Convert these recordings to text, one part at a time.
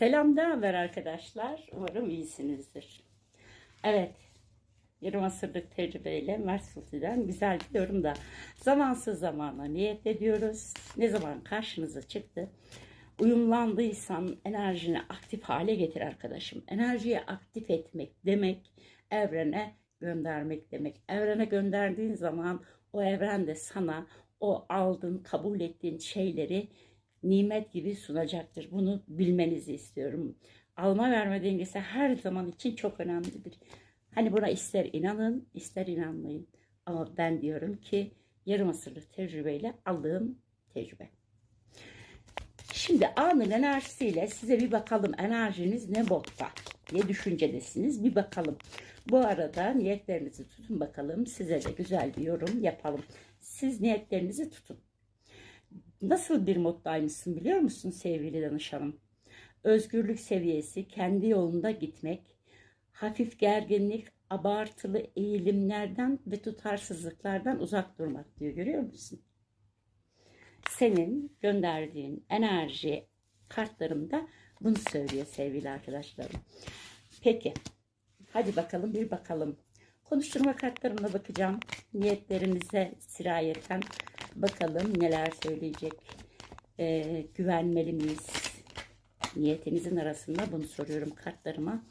Selam haber arkadaşlar? Umarım iyisinizdir. Evet, yarım asırlık tecrübeyle Mert Sulti'den güzel bir yorum da zamansız zamana niyet ediyoruz. Ne zaman karşınıza çıktı? Uyumlandıysan enerjini aktif hale getir arkadaşım. Enerjiyi aktif etmek demek evrene göndermek demek. Evrene gönderdiğin zaman o evren de sana o aldığın, kabul ettiğin şeyleri nimet gibi sunacaktır. Bunu bilmenizi istiyorum. Alma verme dengesi her zaman için çok önemlidir. Hani buna ister inanın, ister inanmayın. Ama ben diyorum ki yarım asırlık tecrübeyle aldığım tecrübe. Şimdi anın enerjisiyle size bir bakalım enerjiniz ne botta, ne düşüncedesiniz bir bakalım. Bu arada niyetlerinizi tutun bakalım size de güzel bir yorum yapalım. Siz niyetlerinizi tutun. Nasıl bir moddaymışsın biliyor musun sevgili danışanım? Özgürlük seviyesi, kendi yolunda gitmek, hafif gerginlik, abartılı eğilimlerden ve tutarsızlıklardan uzak durmak diyor görüyor musun? Senin gönderdiğin enerji kartlarımda bunu söylüyor sevgili arkadaşlarım. Peki, hadi bakalım bir bakalım. Konuşturma kartlarına bakacağım. Niyetlerimize sirayeten bakalım neler söyleyecek. Ee, güvenmeli miyiz? Niyetimizin arasında bunu soruyorum kartlarıma.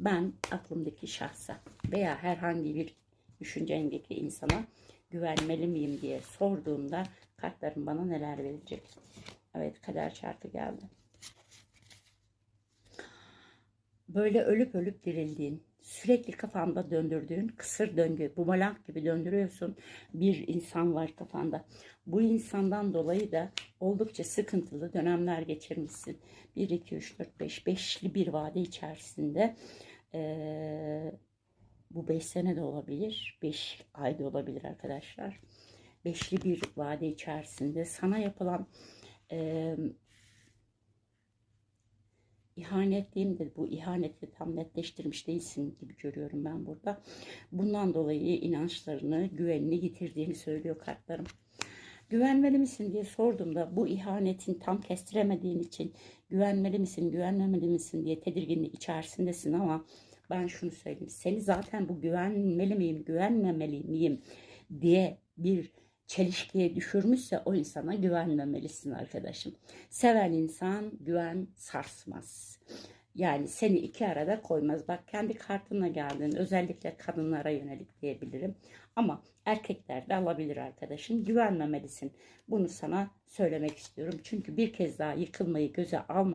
Ben aklımdaki şahsa veya herhangi bir düşüncendeki insana güvenmeli miyim diye sorduğumda kartlarım bana neler verecek? Evet kader çarkı geldi. Böyle ölüp ölüp dirildiğin, sürekli kafanda döndürdüğün kısır döngü, bumerang gibi döndürüyorsun. Bir insan var kafanda. Bu insandan dolayı da oldukça sıkıntılı dönemler geçirmişsin. 1, 2, 3, 4, 5, beşli bir vade içerisinde ee, bu 5 sene de olabilir, 5 ay da olabilir arkadaşlar. Beşli bir vade içerisinde sana yapılan e, ihanet diyeyim de bu ihaneti tam netleştirmiş değilsin gibi görüyorum ben burada. Bundan dolayı inançlarını, güvenini yitirdiğini söylüyor kartlarım. Güvenmeli misin diye sorduğumda bu ihanetin tam kestiremediğin için güvenmeli misin, güvenmemeli misin diye tedirginlik içerisindesin ama ben şunu söyleyeyim. Seni zaten bu güvenmeli miyim, güvenmemeli miyim diye bir çelişkiye düşürmüşse o insana güvenmemelisin arkadaşım. Seven insan güven sarsmaz. Yani seni iki arada koymaz. Bak kendi kartına geldin. Özellikle kadınlara yönelik diyebilirim. Ama erkekler de alabilir arkadaşım. Güvenmemelisin. Bunu sana söylemek istiyorum. Çünkü bir kez daha yıkılmayı göze alma.